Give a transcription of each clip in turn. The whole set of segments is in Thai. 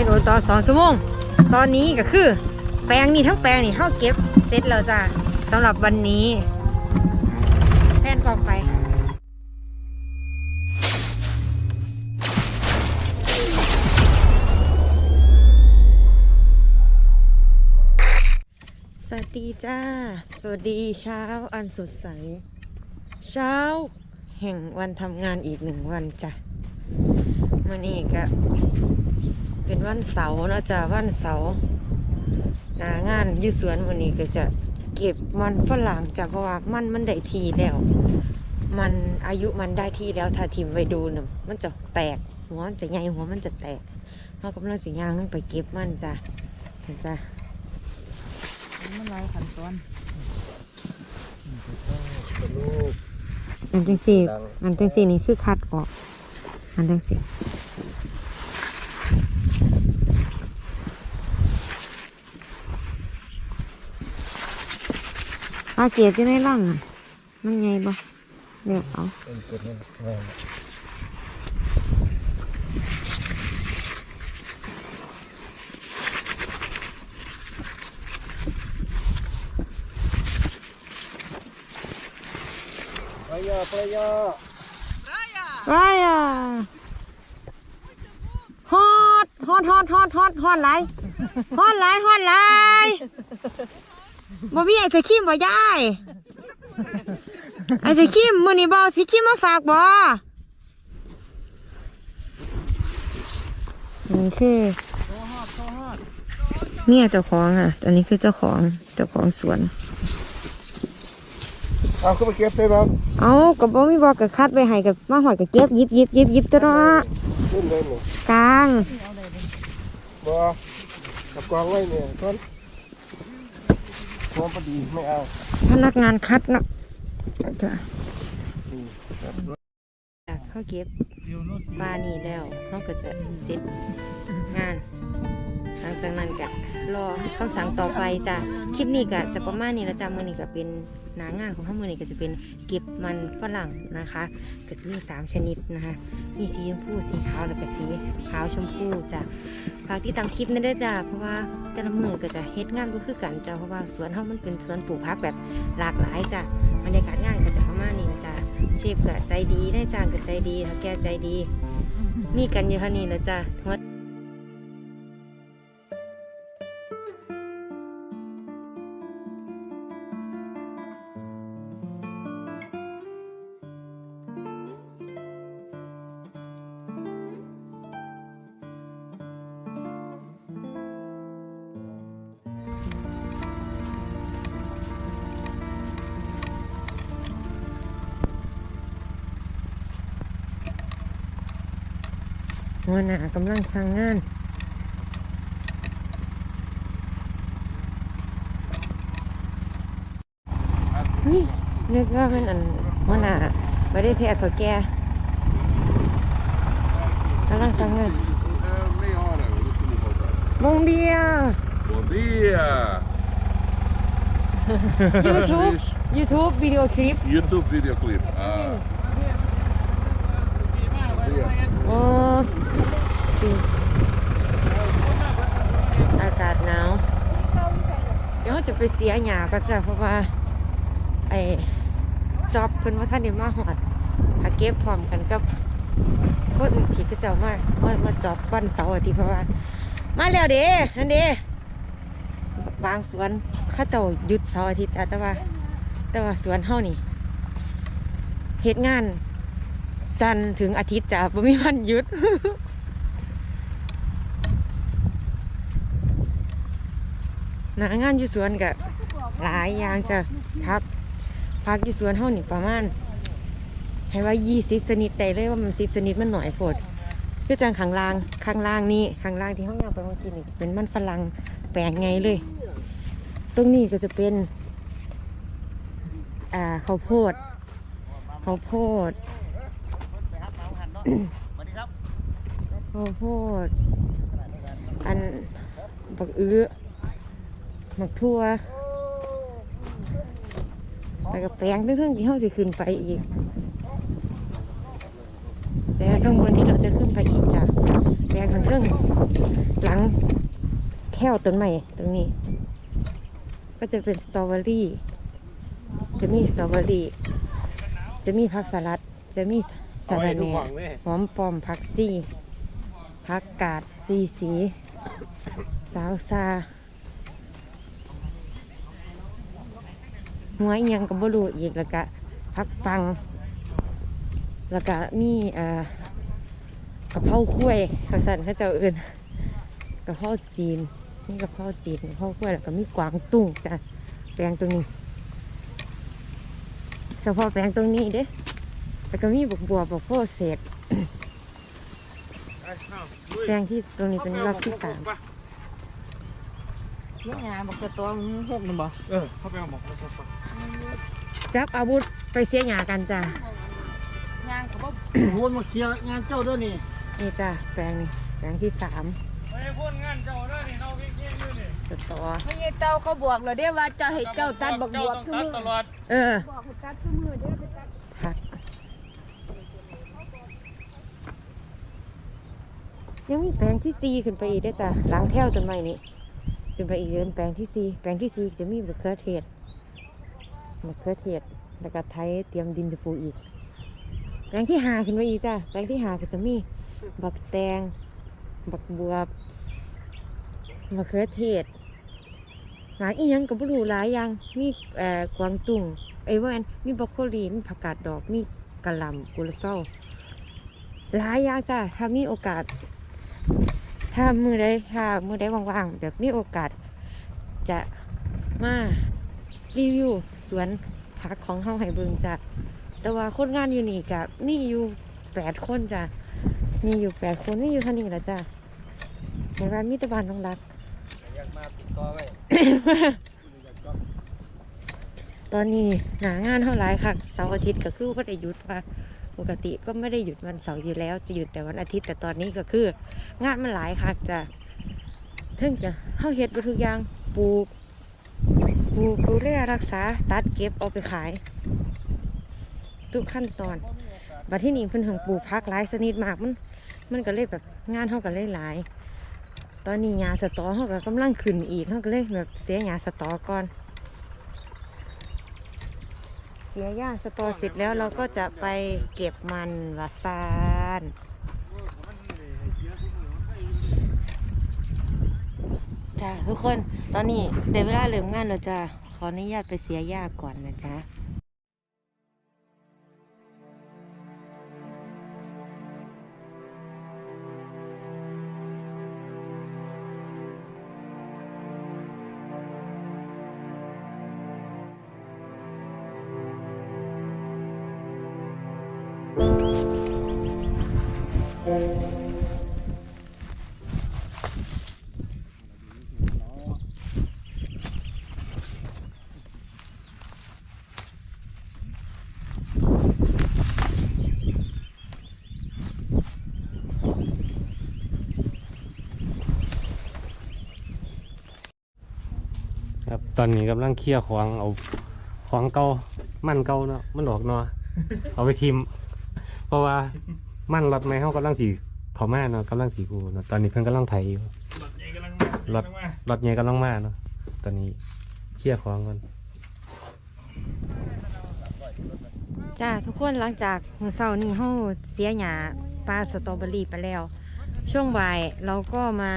ฮ็ดโอต่อสองชั่วโมง ตอนนี้ก็คือ แปลงนี่ทั้งแปลงนี่เฮาเก็บเสร็จแล้วจ้ะสำหรับวันนี้แทนกองไฟสวัสดีจ้า สวัสดีเช้าอันสดใส เช้า แห่งวันทำงานอีกหนึ่งวันจ้ะมันนี้ก็ เป็นวันเสาร์เนาะจ้ะวันเสาร์หนางานอยู่สวนวันนี้ก็จะเก็บมันฝรั่งจ้ะเพราะว่ามันมันได้ทีแล้ว มันอายุมันได้ที่แล้วถ้าทิมไว้ดูน่ะมันจะแตกหัวมันจะใหญ่หัวมันจะแตกเรากำลังจะย่างลงไปเก็บมันจ้ะเห็นจ้ะมันลายขั้นตอนลูกอันจังสี่ดังอันจังสี่นี่คือคัดออก อันจังสี่ ปลาเกียบอยู่ในร่างน่ะมันไงบ่เดี๋ยวเอาเป็นเกิดให้แม่ไปยาไปยาไรอะฮอดฮอดฮอดฮอดฮอดฮอดไหลายฮอดไหลายฮอดไหลาย บ่มีไอ้จะขี้มบ่ยายไอ้จะขี้มมื้อนี้บ่เอาสิขี้มมาฝากบ่นี่คือเนี่ยเจ้าของอะ อันนี้คือเจ้าของเจ้าของสวน เอาขึ้นมาเก็บใส่บ้างเอากับบ่มีบอกกับคัดไว้ให้กับมาหอดกับเก็บหยิบหยิบหยิบหยิบตัวเนาะขึ้นเลยนี่กลางบ่กับกองไว้เนี่ยท่าน ความพอดีไม่เอาพนักงานคัดเนาะจ้ะเขาเก็บปลานี่แล้วเขาก็จะเสร็จงาน หลังจากนั้นก็รอคำสั่งต่อไปจ้ะคลิปนี้ก็จะประมาณนี้แล้วจ้ะมือนี้ก็เป็นหนางานของข้ามือนี้ก็จะเป็นเก็บมันฝรั่งนะคะก็จะมีสามชนิดนะคะมีสีชมพูสีขาวแล้วก็สีขาวชมพูจ้ะฝากที่ตามคลิปนั้นด้วยจ้ะเพราะว่าแต่ละมือก็จะเฮ็ดงานก็คือกันจ้ะเพราะว่าสวนเขามันเป็นสวนปลูกผักแบบหลากหลายจ้ะบรรยากาศงานก็จะประมาณนี้จ้ะเชฟก็ใจดีได้จ้างก็ใจดีถ้าแกใจดีมีกันอยู่เท่านี้นะจ้ะ หัวหัวหน้ากำลังสั่งงานเฮ้ยนึกว่าเป็นอันหัวหน้าไม่ได้แทะเขาแก่กำลังสั่งงาน meia hora, eu costumo voltar. บงเดีย Bom dia! YouTube YouTube วิดีโอคลิป YouTube videoclip. Ah. Bom dia. โอ้สิอากาศหนาวเดี๋ยวเราจะไปเสียหยาก็จะเพราะว่า ไอ้จ็อบเพิ่นว่าท่านเดี๋ยวมาหอดหาเก็บพร้อมกันกับคนที่ก็เจ้ามามามาจ็อบวันเสาร์อาทิตย์เพราะว่า มาแล้วเด้นั่นเด้บางสวนข้าเจ้าหยุดเสาร์อาทิตย์จ้ะแต่ว่า แต่ว่าสวนเฮานี่เฮ็ดงาน จันทร์ถึงอาทิตย์จ้ะบ่มีวันหยุดหนางานอยู่สวนก็หลายอย่างจะพัก พักอยู่สวนเฮานี่ประมาณให้ว่ายี่สิบชนิดได้เลยว่ามันสิบชนิดมันหน่อยโพดคือจังข้างล่างข้างล่างนี่ข้างล่างที่ห้องยางไปเมื่อกี้นี่เป็นมันฝรั่งแปลงไงเลย ตรงนี้ก็จะเป็น อ่าข้าวโพดข้าวโพด ข้าวโพดอันบักอื้อบักทั่วแล้วก็แปลงเรื่องที่เขาจะขึ้นไปอีก แต่ข้างบนที่เราจะขึ้นไปอีกจ้ะแปลงข้งเรื่องหลังแค่วต้นใหม่ตรงนี้ ก็จะเป็นสตรอเบอรี่ จะมีสตรอเบอรี่ จะมีผักสลัด จะมี สาระแหน่หอมปอมผักซี่ผักกาดซีสี สาวซาหัวอิหยังกับบรูอีกแล้วก็ผักปัง แล้วก็มีเอ่อกะเพราคุ้วยเขาสั่นเขาเจ้าเอื่นกะเพราจีนนี่กะเพราจีนกะเพราคุ้วยแล้วก็มีกวางตุ้งจ้ะแปลงตรงนี้เฉพาะแปลงตรงนี้เด้ แล้วก็มีบกบัวบกโพเศษแปลงที่ตรงนี้เป็นรอบที่สามเสียงาบอกจะตัวมันหกหนึ่งบ่เออเข้าไปเอาหมอกจับอาวุธไปเสียหยากันจ้ะย่างเขาบอกวนมาเคลียร์งานเจ้าด้วยนี่นี่จ้ะแปลงนี่แปลงที่สามไอ้พ่นงานเจ้าด้วยนี่เราเก่งๆอยู่นี่สตอพญเต้าเขาบอกเราเด้ว่าจะให้เจ้าตัดบักบวบทุกมือตลอดเออบอกให้ตัดทุกมือเด้อไปตัด ผัก ยังมีแปลงที่สี่ขึ้นไปอีกเด้จ้ะหล้างแถวต้นไม้นี่ขึ้นไปอีกเดินแปลงที่สี่แปลงที่สี่จะมีมะเขือเทศมะเขือเทศแล้วก็ไถเตรียมดินจะปลูกอีก แปลงที่หาขึ้นไปอีกจ้ะแปลงที่หาก็จะมีบักแตงบักบวบมะเขือเทศหลายอีหยังกับบรูหลายอย่างมีเอ่อกวางตุ้งไอ้ว่าอันมีบรอกโคลีมีผักกาดดอกมีกะหล่ำกุลเศร้าหลายอย่างจ้ะถ้ามีโอกาส ถ้ามือใดถ้ามือใดว่างๆแบบมีโอกาส จะมารีวิวสวนผักของเฮาให้เบิงจ้ะแต่ว่าคนงานอยู่นี่กับนี่อยู่แปดคนจ้ะมีอยู่แปดคนนี่อยู่ท่านี้แหละจ้ะในร้านมิตรบานน้องรักอยากมาติดต่อไว้ตอนนี้หนางานเท่าไรค่ะเสาร์อาทิตย์ก็คือก็ได้หยุดว่า ปกติก็ไม่ได้หยุดวันเสาร์อยู่แล้ว จะหยุดแต่วันอาทิตย์แต่ตอนนี้ก็คือ งานมันหลายค่ะจะถึงจะเข้าเฮ็ดไปทุกอย่างปลูกปลูกดูแลรักษาตัดเก็บเอาไปขาย ทุกขั้นตอนบัดที่นี่เพิ่นถึงปลูกพักหลายชนิดมากมัน มันก็เลยแบบงานเฮาก็เลยหลาย ตอนนี้หญ้าสตอเฮาก็กำลังขึ้นอีกเฮาก็เลยแบบเสียหญ้าสตอก่อน เสียหญ้าสตอเสร็จแล้วเราก็จะไปเก็บมันวาซานจ้าทุกคนตอนนี้เด้เวลาเริ่มงานเราจะขออนุญาตไปเสียหญ้าก่อนนะจ๊ะ ครับ ตอนนี้กำลังเคลี่ยร์ของเอาของเก่ามันเก่าเนาะมันออกเนาะเอาไปทิม เพราะว่ามันรถไม่เขากำลังสีเขามาเนาะกำลังสีกูเนาะตอนนี้เพิ่นกำลังไถอยู่รถใหญ่กำลังมารถรถใหญ่กำลังมาเนาะตอนนี้เคลี่ยร์ของกันจ้าทุกคนหลังจากมื้อเช้านี้เฮาเสียหญ้าปลาสตรอเบอรี่ไปแล้ว ช่วงบ่ายเราก็มา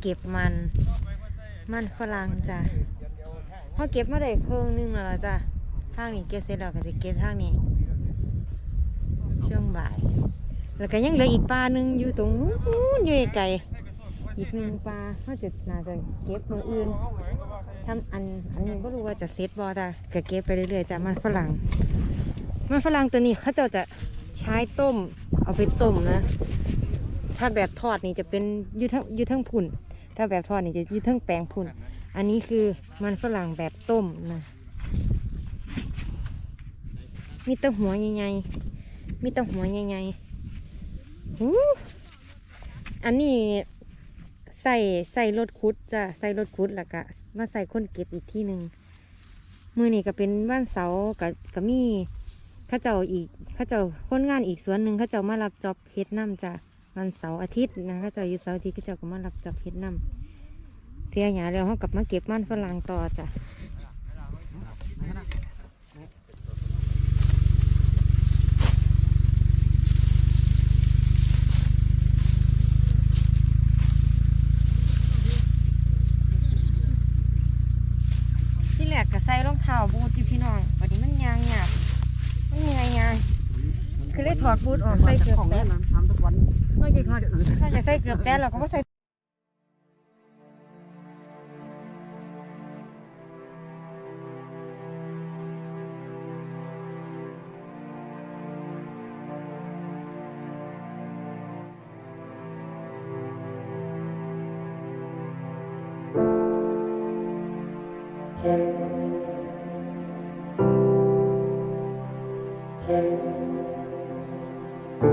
เก็บมัน มันฝรั่งจ้ะเฮาเก็บมาได้ครึ่งหนึงแล้วจ้ะทางนี้เก็บเสร็จแล้วก็จะเก็บทางนี้ ช่วงบ่าย แล้วก็ยังเหลืออีกปลาหนึงอยู่ตรงนู้นอยู่ไกลอีกหนึ่งปลาเขาจะน่าจะเก็บมืออื่นทำอันอันนี้ก็รู้ว่าจะเซตบอจ้ะก็เก็บไปเรื่อยๆจ้ะมันฝรั่ง มันฝรั่งตัวนี้เขาจ้าจะใช้ต้ม เอาไปต้มนะ ถ้าแบบทอดนี่จะเป็นยูทั้งยูทั้งผุ่น ถ้าแบบทอดนี่จะอยูทั้งแปลงผุ่น อันนี้คือมันฝรั่งแบบต้มนะ มีแตะหัวใหญ่ๆมีแตะหัวใหญ่ๆหูอันนี้ใส่ใส่รถคุดจ้ะใส่รถคุดแล้วก็มาใส่คนเก็บอีกที่หนึ่งมือนี่ก็เป็นบ้านเสากับกับมีข้าเจ้าอีกข้าเจ้าคนงานอีกสวนหนึ่งข้าเจ้ามารับจอบเฮ็ดน้ำจ้ะ วันเสาร์อาทิตย์นะก็จะอยู่เสาร์อาทิตย์ก็จะก็มารับจับเฮ็ดน้ำเสียหยาแล้วเขากลับมาเก็บมันฝรั่งต่อจ้ะที่แรกก็ใส่รองเท้าบูทอยู่พี่น้องวันนี้มันยางหยาบมันเหนื่อยยางคือเลย ถอดบูทออกใส่เกือบแตะทำทุกวันถ้าอยากใส่เกือบแตะเราก็บ่ใส่ จ้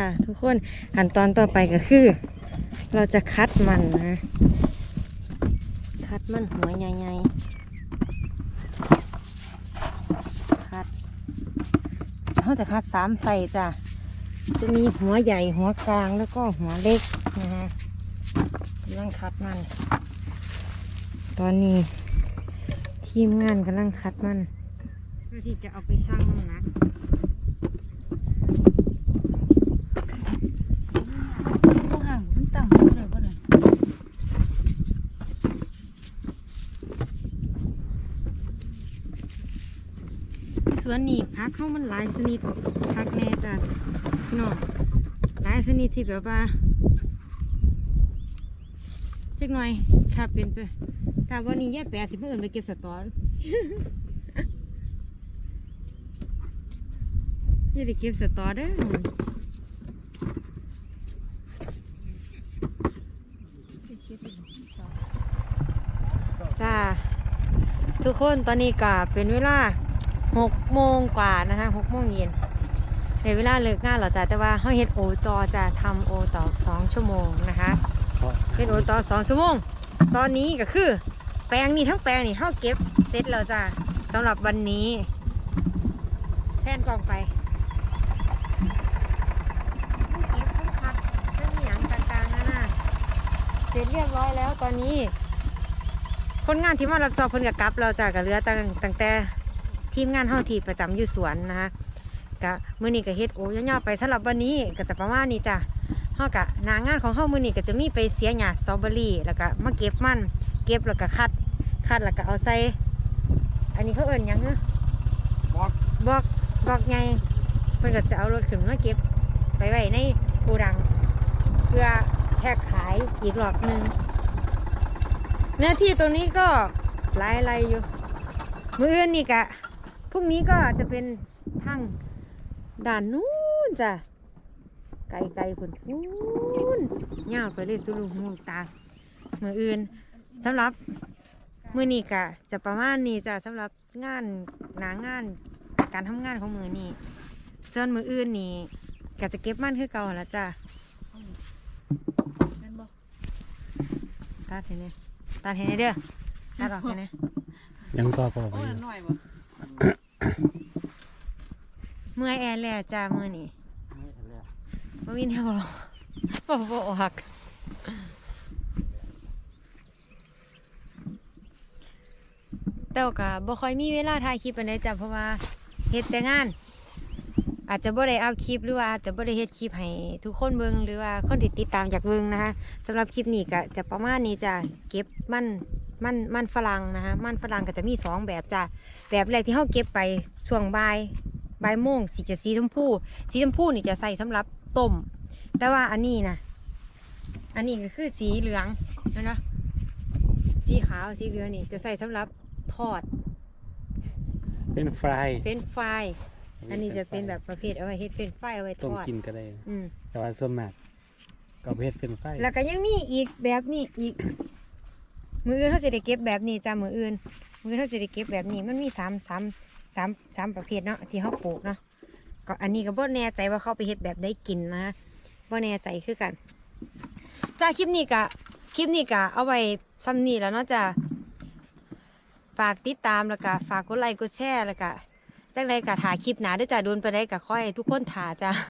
าทุกคนขั้นตอนต่อไปก็คือ เราจะคัดมันนะ คัดมันหัวใหญ่ๆคัด เขาจะคัดสามใส่จ้ะจะมีหัวใหญ่หัวกลางแล้วก็หัวเล็กนะฮะกำลังคัดมัน ตอนนี้ ทีมงานกำลังคัดมันเพื่อที่จะเอาไปชั่งน้ำหนัก ต้องห่างมันตั้งบ่ได้บ่ล่ะ สวนนี่พักเข้ามันหลายชนิดพักแน่จ้ะพี่น้องหลายชนิดที่แบบว่าจักหน่อยถ้าเป็นไปถ้าวันนี้แย่แปดสิเพื่อนไปเก็บสตออย่าไปเก็บสตอเด้อจ้าทุกคนตอนนี้ก็เป็นเวลา หกโมงกว่านะคะหกโมงเย็นในเวลาเลิกงานเราจ้ะแต่ว่าเขาเฮ็ดโอจอจะทำโอต่อสองชั่วโมงนะคะเฮ็ดโอต่อสองชั่วโมง ตอนนี้ก็คือ แปลงนี่ทั้งแปลงนี่เขาเก็บเสร็จแล้วจ้ะสำหรับวันนี้แทนกล่องไปทั้งเก็บทั้งคัดทั้งหยังต่างๆนั่นน่ะเสร็จเรียบร้อยแล้วตอนนี้ คนงานที่มารับจอบเพิ่นกับกลับเราจะกับเรือตั้งตั้งแต่ ทีมงานเฮาที่ประจำอยู่สวนนะคะกะมื้อนี้ก็เฮ็ดโอ้ยาวๆไปสำหรับวันนี้ก็จะประมาณนี้จ้ะเฮากะหนางานของเฮามื้อนี้ก็จะมีไปเสียหญ้าสตรอเบอรี่แล้วก็มาเก็บมัน เก็บแล้วก็คัด คัดแล้วก็เอาใส่อันนี้เขาเอิ้นหยังฮะบอกบอกบอกไงเพิ่นก็จะเอารถขึ้นมาเก็บไปไว้ในโกดัง เพื่อแพ็คขายอีกรอบหนึงเนื้อที่ตรงนี้ก็หลายไรอยู่มืออื่นนี่กะพ รุ่งนี้ก็จะเป็นทางด่านนู้นจ้ะไกลไกลๆคนนู้นย่าวไปเลยสุลุงหูตามืออื่นสำหรับมือนี้กะจะประมาณนี้จ้ะสำหรับงานหนางานการทำงานของมือนี้จนมืออื่นนี่กะจะเก็บมันคือเก่าหั่นละจ้ะแม่นบ่ตัดเห็นไหมตัดเห็นไหมเด้อตัดออกเห็นไหมยังต่อก็โอ้ยน้อยบ่ เมื่อยแอนแล้วจ้าเมื่อนี้บ่มีแนวบอกบอกบ่ออกแต่ก็บ่ค่อยมีเวลาถ่ายคลิปปานใดจ้ะเพราะว่าเฮ็ดแต่งาน อาจจะบ่ได้เอาคลิปหรือว่าอาจจะบ่ได้เฮ็ดคลิปให้ทุกคนเบิ่งหรือว่าคนที่ติดตามจากเบิ่งนะคะสำหรับคลิปนี้ก็จะประมาณนี้จ้ะเก็บมันมันมันฝรั่งนะคะมันฝรั่งก็จะมีสองแบบจ้ะแบบแรกที่เฮาเก็บไปช่วงบ่ายบ่ายโมงสีจะสีชมพูสีชมพูนี่จะใส่สำหรับต้ม แต่ว่าอันนี้นะอันนี้ก็คือสีเหลืองเห็นไหมสีขาวสีเหลืองนี่จะใส่สำหรับทอด เป็นฟรายเฟรนช์ฟราย อันนี้จะเป็นแบบประเภทเอาไว้เฮ็ดเฟรนช์ฟรายเอาไว้ทต้มอดกินก็ได้ อืมแต่ว่าส่วนมากก็เอาไปเฮ็ดเป็นไฟแล้วก็ยังมีอีกแบบนี้อีก มืออื่นเขาจะได้เก็บแบบนี้จ้ามืออื่น มืออื่นเขาจะได้เก็บแบบนี้มันมีสามสามสามสามประเภทเนาะที่เขาปลูกเนาะก็อันนี้ก็บ่แน่ใจว่าเขาไปเฮ็ดแบบได้กินนะบ่แน่ใจคือกันจ้าคลิปนี้กะคลิปนี้กะเอาไว้ซ้ำนี้แล้วเนาะจ้าฝากติดตามแล้วก็ฝากกดไลค์กดแชร์แล้วก็ จังใดกะถ่ายคลิปหนาเด้วยจ้าโดนไปได้กะค่อย ทุกคนถ่าจ้า